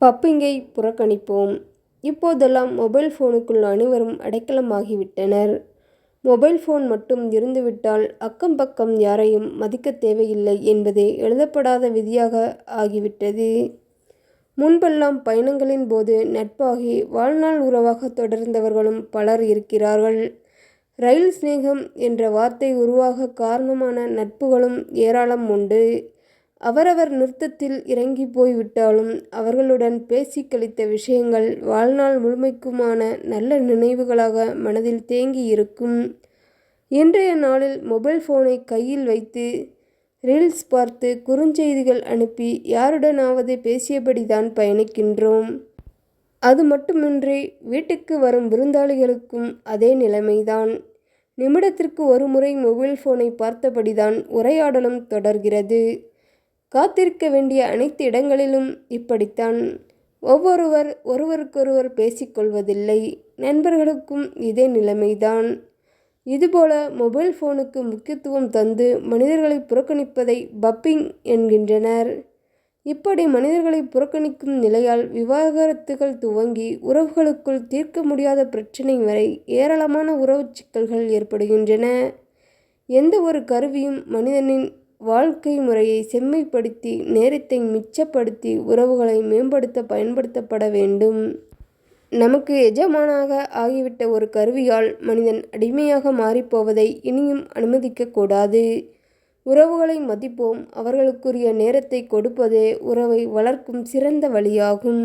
பப்பிங்கை புறக்கணிப்போம் இப்போதெல்லாம் மொபைல் ஃபோனுக்குள் அனைவரும் அடைக்கலமாகிவிட்டனர். Mobile phone மட்டும் இருந்துவிட்டால் அக்கம் பக்கம் யாரையும் மதிக்கத் தேவையில்லை என்பதே எழுதப்படாத விதியாக ஆகிவிட்டது. முன்பெல்லாம் பயணங்களின் போது நட்பாகி வாழ்நாள் உறவாக தொடர்ந்தவர்களும் பலர் இருக்கிறார்கள். ரயில் சிநேகம் என்ற வார்த்தை உருவாக காரணமான நட்புகளும் ஏராளம் உண்டு. அவரவர் நிறுத்தத்தில் இறங்கிப் போய்விட்டாலும் அவர்களுடன் பேசி கழித்த விஷயங்கள் வாழ்நாள் முழுமைக்குமான நல்ல நினைவுகளாக மனதில் தேங்கி இருக்கும். இன்றைய நாளில் மொபைல் ஃபோனை கையில் வைத்து ரீல்ஸ் பார்த்து குறுஞ்செய்திகள் அனுப்பி யாருடனாவது பேசியபடி தான் பயணிக்கின்றோம். அது மட்டுமின்றி வீட்டுக்கு வரும் விருந்தாளிகளுக்கும் அதே நிலைமை தான். நிமிடத்திற்கு ஒரு முறை மொபைல் ஃபோனை பார்த்தபடி தான் உரையாடலும் தொடர்கிறது. காத்திருக்க வேண்டிய அனைத்து இடங்களிலும் இப்படித்தான். ஒவ்வொருவர் ஒருவருக்கொருவர் பேசிக்கொள்வதில்லை நண்பர்களுக்கும் இதே நிலைமை தான். இதுபோல மொபைல் ஃபோனுக்கு முக்கியத்துவம் தந்து மனிதர்களை புறக்கணிப்பதை பப்பிங் என்கின்றனர். இப்படி மனிதர்களை புறக்கணிக்கும் நிலையால் விவாகரத்துகள் துவங்கி உறவுகளுக்குள் தீர்க்க முடியாத பிரச்சினை வரை ஏராளமான உறவு சிக்கல்கள் ஏற்படுகின்றன. எந்த ஒரு கருவியும் மனிதனின் வாழ்க்கை முறையை செம்மைப்படுத்தி நேரத்தை மிச்சப்படுத்தி உறவுகளை மேம்படுத்த பயன்படுத்தப்பட வேண்டும். நமக்கு எஜமானாக ஆகிவிட்ட ஒரு கருவியால் மனிதன் அடிமையாக மாறிப்போவதை இனியும் அனுமதிக்கக்கூடாது உறவுகளை மதிப்போம் அவர்களுக்குரிய நேரத்தை கொடுப்பதே உறவை வளர்க்கும் சிறந்த வழியாகும்.